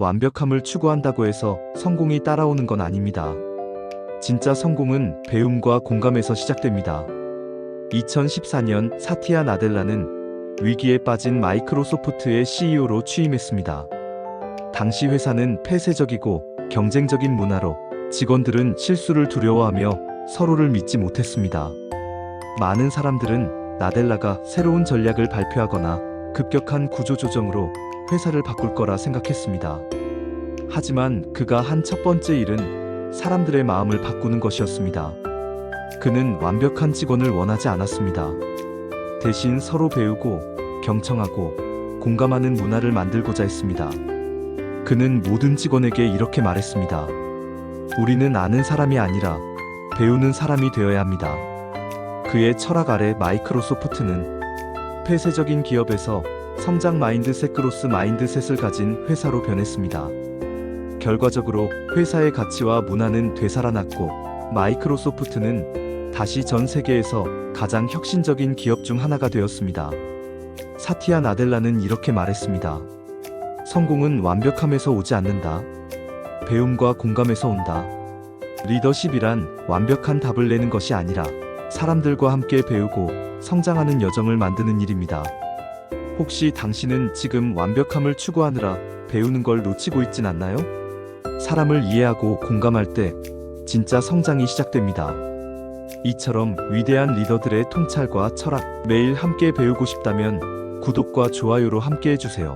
완벽함을 추구한다고 해서 성공이 따라오는 건 아닙니다. 진짜 성공은 배움과 공감에서 시작됩니다. 2014년 사티아 나델라는 위기에 빠진 마이크로소프트의 CEO로 취임했습니다. 당시 회사는 폐쇄적이고 경쟁적인 문화로 직원들은 실수를 두려워하며 서로를 믿지 못했습니다. 많은 사람들은 나델라가 새로운 전략을 발표하거나 급격한 구조조정으로 회사를 바꿀 거라 생각했습니다. 하지만 그가 한 첫 번째 일은 사람들의 마음을 바꾸는 것이었습니다. 그는 완벽한 직원을 원하지 않았습니다. 대신 서로 배우고 경청하고 공감하는 문화를 만들고자 했습니다. 그는 모든 직원에게 이렇게 말했습니다. 우리는 아는 사람이 아니라 배우는 사람이 되어야 합니다. 그의 철학 아래 마이크로소프트는 폐쇄적인 기업에서 성장 마인드셋 그로스 마인드셋을 가진 회사로 변했습니다. 결과적으로 회사의 가치와 문화는 되살아났고 마이크로소프트는 다시 전 세계에서 가장 혁신적인 기업 중 하나가 되었습니다. 사티아 나델라는 이렇게 말했습니다. 성공은 완벽함에서 오지 않는다. 배움과 공감에서 온다. 리더십이란 완벽한 답을 내는 것이 아니라 사람들과 함께 배우고 성장하는 여정을 만드는 일입니다. 혹시 당신은 지금 완벽함을 추구하느라 배우는 걸 놓치고 있진 않나요? 사람을 이해하고 공감할 때 진짜 성장이 시작됩니다. 이처럼 위대한 리더들의 통찰과 철학 매일 함께 배우고 싶다면 구독과 좋아요로 함께 해주세요.